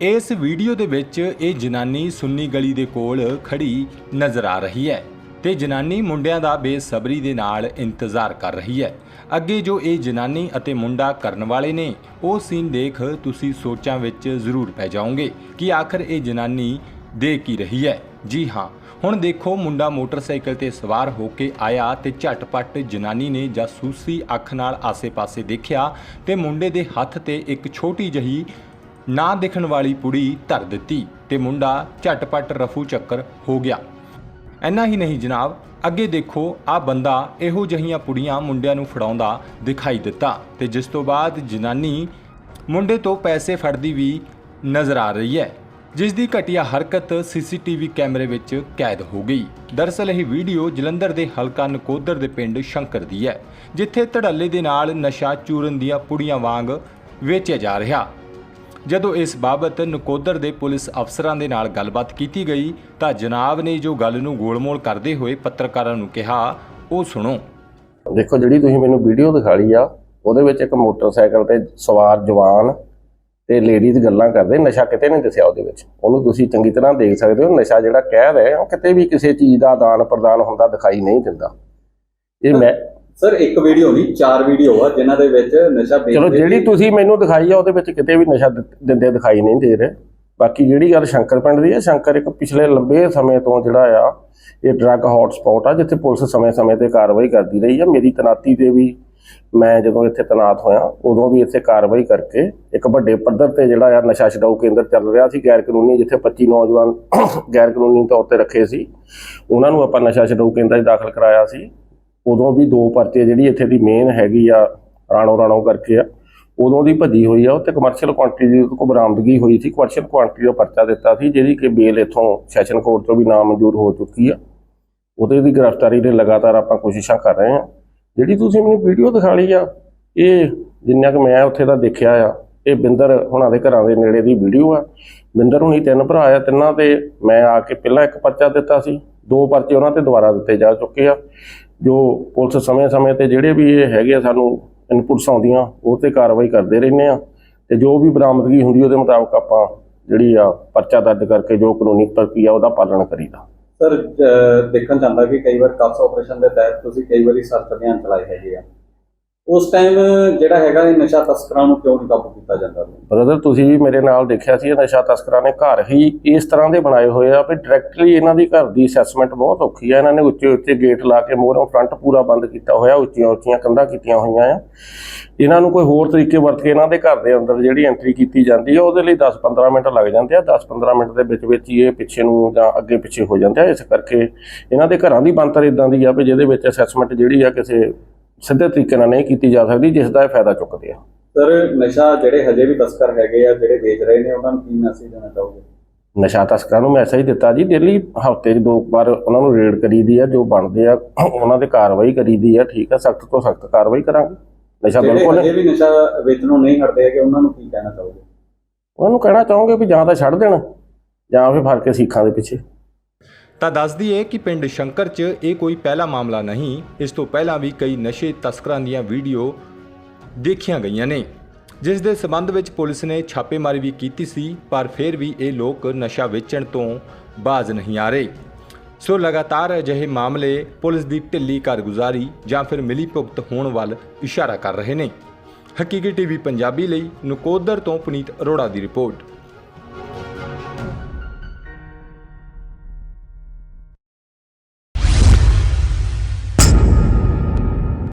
ਇਸ ਵੀਡੀਓ ਦੇ ਵਿੱਚ ਇਹ ਜਨਾਨੀ ਸੁੰਨੀ ਗਲੀ ਦੇ ਕੋਲ ਖੜੀ ਨਜ਼ਰ ਆ ਰਹੀ ਹੈ ਤੇ ਜਨਾਨੀ ਮੁੰਡਿਆਂ ਦਾ ਬੇਸਬਰੀ ਦੇ ਨਾਲ ਇੰਤਜ਼ਾਰ ਕਰ ਰਹੀ ਹੈ। ਅੱਗੇ ਜੋ ਇਹ ਜਨਾਨੀ ਅਤੇ ਮੁੰਡਾ ਕਰਨ ਵਾਲੇ ਨੇ, ਉਹ ਸੀਨ ਦੇਖ ਤੁਸੀਂ ਸੋਚਾਂ ਵਿੱਚ ਜ਼ਰੂਰ ਪੈ ਜਾਓਗੇ ਕਿ ਆਖਰ ਇਹ ਜਨਾਨੀ ਦੇ ਕੀ ਰਹੀ ਹੈ। ਜੀ ਹਾਂ, ਹੁਣ ਦੇਖੋ ਮੁੰਡਾ ਮੋਟਰਸਾਈਕਲ ਤੇ ਸਵਾਰ ਹੋ ਕੇ ਆਇਆ ਤੇ ਝਟਪਟ ਜਨਾਨੀ ਨੇ ਜਾਸੂਸੀ ਅੱਖ ਨਾਲ ਆਸੇ-ਪਾਸੇ ਦੇਖਿਆ ਤੇ ਮੁੰਡੇ ਦੇ ਹੱਥ ਤੇ ਇੱਕ ਛੋਟੀ ਜਹੀ ਨਾ ਦਿਖਣ ਵਾਲੀ ਪੁੜੀ ਧਰ ਦਿੱਤੀ ਤੇ ਮੁੰਡਾ ਝਟਪਟ ਰਫੂ ਚੱਕਰ ਹੋ ਗਿਆ। ਇੰਨਾ ਹੀ ਨਹੀਂ ਜਨਾਬ, ਅੱਗੇ ਦੇਖੋ, ਆ ਬੰਦਾ ਇਹੋ ਜਹੀਆਂ ਪੁੜੀਆਂ ਮੁੰਡਿਆਂ ਨੂੰ ਫੜਾਉਂਦਾ ਦਿਖਾਈ ਦਿੱਤਾ ਤੇ ਜਿਸ ਤੋਂ ਬਾਅਦ ਜਨਾਨੀ ਮੁੰਡੇ ਤੋਂ ਪੈਸੇ ਫੜਦੀ ਵੀ ਨਜ਼ਰ ਆ ਰਹੀ ਹੈ, ਜਿਸ ਦੀ ਘਟੀਆ ਹਰਕਤ ਸੀਸੀਟੀਵੀ ਕੈਮਰੇ ਵਿੱਚ ਕੈਦ ਹੋ ਗਈ। ਦਰਅਸਲ ਇਹ ਵੀਡੀਓ ਜਲੰਧਰ ਦੇ ਹਲਕਾ ਨਕੋਦਰ ਦੇ ਪਿੰਡ ਸ਼ੰਕਰ ਦੀ ਹੈ, ਜਿੱਥੇ ਧੜੱਲੇ ਦੇ ਨਾਲ ਨਸ਼ਾ ਚੂਰਨ ਦੀਆਂ ਪੁੜੀਆਂ ਵਾਂਗ ਵੇਚਿਆ ਜਾ ਰਿਹਾ। ਜਦੋਂ ਇਸ ਬਾਬਤ ਨਕੋਦਰ ਦੇ ਪੁਲਿਸ ਅਫਸਰਾਂ ਦੇ ਨਾਲ ਗੱਲਬਾਤ ਕੀਤੀ ਗਈ, ਤਾਂ ਜਨਾਬ ਨੇ ਜੋ ਗੱਲ ਨੂੰ ਗੋਲਮੋਲ ਕਰਦੇ ਹੋਏ ਪੱਤਰਕਾਰਾਂ ਨੂੰ ਕਿਹਾ, ਉਹ ਸੁਣੋ। ਦੇਖੋ, ਜਿਹੜੀ ਤੁਸੀਂ ਮੈਨੂੰ ਵੀਡੀਓ ਦਿਖਾਲੀ ਆ, ਉਹਦੇ ਵਿੱਚ ਇੱਕ ਮੋਟਰਸਾਈਕਲ ਤੇ ਸਵਾਰ ਜਵਾਨ ਤੇ ਲੇਡੀਜ਼ ਗੱਲਾਂ ਕਰਦੇ, ਨਸ਼ਾ ਕਿਤੇ ਨਹੀਂ ਦੱਸਿਆ ਉਹਦੇ ਵਿੱਚ। ਉਹਨੂੰ ਤੁਸੀਂ ਚੰਗੀ ਤਰ੍ਹਾਂ ਦੇਖ ਸਕਦੇ ਹੋ, ਨਸ਼ਾ ਜਿਹੜਾ ਕਹਿ ਰਹੇ ਉਹ ਕਿਤੇ ਵੀ ਕਿਸੇ ਚੀਜ਼ ਦਾ ਆਦਾਨ ਪ੍ਰਦਾਨ ਹੁੰਦਾ ਦਿਖਾਈ ਨਹੀਂ ਦਿੰਦਾ। ਇਹ ਮੈਂ ਸਰ ਇੱਕ ਵੀਡੀਓ ਨਹੀਂ ਚਾਰ ਵੀਡੀਓ ਆ ਜਿਨ੍ਹਾਂ ਦੇ ਵਿੱਚ ਨਸ਼ਾ ਵੇਚਦੇ ਚਲੋ ਜਿਹੜੀ ਤੁਸੀਂ ਮੈਨੂੰ ਦਿਖਾਈ ਆ ਉਹਦੇ ਵਿੱਚ ਕਿਤੇ ਵੀ ਨਸ਼ਾ ਦਿੰਦੇ ਦਿਖਾਈ ਨਹੀਂ ਦੇ ਰਹੇ। ਬਾਕੀ ਜਿਹੜੀ ਗੱਲ ਸ਼ੰਕਰ ਪਿੰਡ ਦੀ ਹੈ ਸ਼ੰਕਰ ਇੱਕ ਪਿਛਲੇ ਲੰਬੇ ਸਮੇਂ ਤੋਂ ਜਿਹੜਾ ਆ ਇਹ ਡਰੱਗ ਹੌਟ ਸਪੌਟ ਆ ਜਿੱਥੇ ਪੁਲਿਸ ਸਮੇਂ-ਸਮੇਂ ਤੇ ਕਾਰਵਾਈ ਕਰਦੀ ਰਹੀ ਆ। ਮੇਰੀ ਤਨਾਤੀ ਤੇ ਵੀ ਮੈਂ ਜਦੋਂ ਇੱਥੇ ਤਨਾਤ ਹੋਇਆ ਉਦੋਂ ਵੀ ਇੱਥੇ ਕਾਰਵਾਈ ਕਰਕੇ ਇੱਕ ਵੱਡੇ ਪੱਧਰ ਤੇ ਜਿਹੜਾ ਆ ਨਸ਼ਾ ਛਡਾਊ ਕੇਂਦਰ ਚੱਲ ਰਿਹਾ ਸੀ ਗੈਰ ਕਾਨੂੰਨੀ ਜਿੱਥੇ 25 ਨੌਜਵਾਨ ਗੈਰ ਕਾਨੂੰਨੀ ਤੌਰ ਤੇ ਰੱਖੇ ਸੀ। ਉਹਨਾਂ ਨੂੰ ਆਪਾਂ ਨਸ਼ਾ ਛਡਾਊ ਕੇਂਦਰ 'ਚ ਦਾਖਲ ਕਰਾਇਆ ਸੀ। ਉਦੋਂ ਵੀ ਦੋ ਪਰਚੇ ਜਿਹੜੀ ਇੱਥੇ ਦੀ ਮੇਨ ਹੈਗੀ ਆ, ਰਾਣੋ ਰਾਣੋ ਕਰਕੇ ਆ, ਉਦੋਂ ਦੀ ਭੱਜੀ ਹੋਈ ਆ ਉੱਤੇ ਕਮਰਸ਼ੀਅਲ ਕੁਆਂਟੀਟੀ ਦੀ ਕੋ ਬਰਾਮਦਗੀ ਹੋਈ ਸੀ ਕਮਰਸ਼ੀਅਲ ਕੁਆਂਟੀਟੀ ਦਾ ਪਰਚਾ ਦਿੱਤਾ ਸੀ ਜਿਹਦੀ ਕਿ ਬੇਲ ਇਥੋਂ ਸੈਸ਼ਨ ਕੋਰਟ ਤੋਂ ਵੀ ਨਾਮਨਜ਼ੂਰ ਹੋ ਚੁੱਕੀ ਆ। ਉਹਦੇ ਦੀ ਗ੍ਰਿਫਤਾਰੀ ਦੇ ਲਗਾਤਾਰ ਆਪਾਂ ਕੋਸ਼ਿਸ਼ਾਂ ਕਰ ਰਹੇ ਹਾਂ ਜਿਹੜੀ ਤੁਸੀਂ ਮੈਨੂੰ ਵੀਡੀਓ ਦਿਖਾ ਲਈ ਆ, ਇਹ ਜਿੰਨਾ ਕਿ ਮੈਂ ਉੱਥੇ ਦਾ ਦੇਖਿਆ ਆ, ਇਹ ਬਿੰਦਰ ਹੁਣਾਂ ਦੇ ਘਰਾਂ ਦੇ ਨੇੜੇ ਦੀ ਵੀਡੀਓ ਆ। ਬਿੰਦਰ ਹੁਣੀ ਤਿੰਨ ਭਰਾ ਆ, ਤਿੰਨਾਂ ਤੇ ਮੈਂ ਆ ਕੇ ਪਹਿਲਾਂ ਇੱਕ ਪਰਚਾ ਦਿੱਤਾ ਸੀ, ਦੋ ਪਰਚੇ ਉਹਨਾਂ ਤੇ ਦੁਬਾਰਾ ਦਿੱਤੇ ਜਾ ਚੁੱਕੇ ਆ। ਜੋ ਪੁਲਿਸ ਸਮੇਂ-ਸਮੇਂ ਤੇ ਜਿਹੜੇ ਵੀ ਇਹ ਹੈਗੇ ਆ ਸਾਨੂੰ ਇਨਪੁਟਸ ਆਉਂਦੀਆਂ, ਉਹ ਤੇ ਕਾਰਵਾਈ ਕਰਦੇ ਰਹਿੰਦੇ ਆ। ਤੇ ਜੋ ਵੀ ਬਰਾਮਦਗੀ ਹੁੰਦੀ, ਉਹਦੇ ਮੁਤਾਬਕ ਆਪਾਂ ਜਿਹੜੀ ਆ ਪਰਚਾ ਦਰਜ ਕਰਕੇ ਜੋ ਕਾਨੂੰਨੀ ਪ੍ਰਕਿਰਿਆ, ਉਹਦਾ ਪਾਲਣ ਕਰੀਦਾ। ਸਰ ਦੇਖਣ ਜਾਂਦਾ ਕਿ ਕਈ ਵਾਰ ਕਪਸ ਆਪਰੇਸ਼ਨ ਦੇ ਤਹਿਤ ਤੁਸੀਂ ਕਈ ਵਾਰੀ ਸਰਚ ਅਭਿਆਨ ਚਲਾਏ ਹੈਗੇ ਆ। ਉਸ ਟਾਈਮ ਜਿਹੜਾ ਹੈਗਾ ਇਹ ਨਸ਼ਾ ਤਸਕਰਾਂ ਨੂੰ ਕਿਉਂ ਨਹੀਂ ਕਾਬੂ ਕੀਤਾ ਜਾਂਦਾ? ਬ੍ਰਦਰ ਤੁਸੀਂ ਵੀ ਮੇਰੇ ਨਾਲ ਦੇਖਿਆ ਸੀ, ਇਹ ਨਸ਼ਾ ਤਸਕਰਾਂ ਨੇ ਘਰ ਹੀ ਇਸ ਤਰ੍ਹਾਂ ਦੇ ਬਣਾਏ ਹੋਏ ਆ ਵੀ ਡਾਇਰੈਕਟਲੀ ਇਹਨਾਂ ਦੀ ਘਰ ਦੀ ਅਸੈਸਮੈਂਟ ਬਹੁਤ ਔਖੀ ਆ। ਇਹਨਾਂ ਨੇ ਉੱਚੇ ਉੱਚੇ ਗੇਟ ਲਾ ਕੇ ਮੋਹਰੋਂ ਫਰੰਟ ਪੂਰਾ ਬੰਦ ਕੀਤਾ ਹੋਇਆ, ਉੱਚੀਆਂ ਉੱਚੀਆਂ ਕੰਧਾਂ ਕੀਤੀਆਂ ਹੋਈਆਂ ਆ। ਇਹਨਾਂ ਨੂੰ ਕੋਈ ਹੋਰ ਤਰੀਕੇ ਵਰਤ ਕੇ ਇਹਨਾਂ ਦੇ ਘਰ ਦੇ ਅੰਦਰ ਜਿਹੜੀ ਐਂਟਰੀ ਕੀਤੀ ਜਾਂਦੀ ਆ, ਉਹਦੇ ਲਈ 10-15 ਮਿੰਟ ਲੱਗ ਜਾਂਦੇ ਆ। 10-15 ਮਿੰਟ ਦੇ ਵਿੱਚ ਵਿੱਚ ਹੀ ਇਹ ਪਿੱਛੇ ਨੂੰ ਜਾਂ ਅੱਗੇ ਪਿੱਛੇ ਹੋ ਜਾਂਦੇ ਆ। ਇਸ ਕਰਕੇ ਇਹਨਾਂ ਦੇ ਘਰਾਂ ਦੀ ਬਣਤਰ ਇਦਾਂ ਦੀ ਆ ਵੀ ਜਿਹਦੇ ਵਿੱਚ ਅਸੈਸਮੈਂਟ ਜਿਹੜੀ ਆ ਕਿਸੇ ਸਿੱਧੇ ਤਰੀਕੇ ਨਾਲ ਨਹੀਂ ਕੀਤੀ ਜਾ ਸਕਦੀ ਜਿਸ ਦਾ ਇਹ ਫਾਇਦਾ ਚੁੱਕਦੇ ਆ। ਸਰ ਨਸ਼ਾ ਜਿਹੜੇ ਹਜੇ ਵੀ ਤਸਕਰ ਹੈਗੇ ਆ ਜਿਹੜੇ ਵੇਚ ਰਹੇ ਨੇ ਉਹਨਾਂ ਨੂੰ ਕੀ ਮੈਸੇਜ ਦੇਣਾ ਚਾਹੋਗੇ? ਨਸ਼ਾ ਤਸਕਰਾਂ ਨੂੰ ਮੈਸੇਜ ਦਿੱਤਾ ਜੀ ਡੇਲੀ ਹਫ਼ਤੇ 'ਚ ਦੋ ਵਾਰ ਉਹਨਾਂ ਨੂੰ ਰੇਡ ਕਰੀਦੀ ਆ ਜੋ ਬਣਦੇ ਆ ਉਹਨਾਂ ਤੇ ਕਾਰਵਾਈ ਕਰੀਦੀ ਆ ਠੀਕ ਆ ਸਖਤ ਤੋਂ ਸਖਤ ਕਾਰਵਾਈ ਕਰਾਂਗੇ। ਨਸ਼ਾ ਜਿਹੜੇ ਬਿਲਕੁਲ ਹਜੇ ਵੀ ਨਸ਼ਾ ਵੇਚਣੋਂ ਨਹੀਂ ਹਟਦੇ ਹੈਗੇ ਉਹਨਾਂ ਨੂੰ ਕੀ ਕਹਿਣਾ ਚਾਹੋਗੇ? ਉਹਨਾਂ ਨੂੰ ਕਹਿਣਾ ਚਾਹੋਗੇ ਵੀ ਜਾਂ ਤਾਂ ਛੱਡ ਦੇਣ ਜਾਂ ਫਿਰ ਫੜ ਕੇ ਸਿੱਖਾਂ ਦੇ ਪਿੱਛੇ। ਤਾਂ ਦੱਸਦੀ ਦਈਏ ਕਿ ਪਿੰਡ ਸ਼ੰਕਰ 'ਚ ਇਹ ਕੋਈ ਪਹਿਲਾ ਮਾਮਲਾ ਨਹੀਂ, ਇਸ ਤੋਂ ਪਹਿਲਾਂ ਵੀ ਕਈ ਨਸ਼ੇ ਤਸਕਰਾਂ ਦੀਆਂ ਵੀਡੀਓ ਦੇਖੀਆਂ ਗਈਆਂ ਨੇ। ਜਿਸ ਦੇ ਸਬੰਧ ਵਿੱਚ ਪੁਲਿਸ ਨੇ ਛਾਪੇਮਾਰੀ ਵੀ ਕੀਤੀ ਸੀ, ਪਰ ਫਿਰ ਵੀ ਇਹ ਲੋਕ ਨਸ਼ਾ ਵੇਚਣ ਤੋਂ ਬਾਜ਼ ਨਹੀਂ ਆ ਰਹੇ। ਸੋ ਲਗਾਤਾਰ ਅਜਿਹੇ ਮਾਮਲੇ ਪੁਲਿਸ ਦੀ ਢਿੱਲੀ ਕਾਰਗੁਜ਼ਾਰੀ ਜਾਂ ਫਿਰ ਮਿਲੀ ਭੁਗਤ ਹੋਣ ਵੱਲ ਇਸ਼ਾਰਾ ਕਰ ਰਹੇ ਨੇ। ਹਕੀਕੀ ਟੀਵੀ ਪੰਜਾਬੀ ਲਈ ਨਕੋਦਰ ਤੋਂ ਪੁਨੀਤ ਅਰੋੜਾ ਦੀ ਰਿਪੋਰਟ।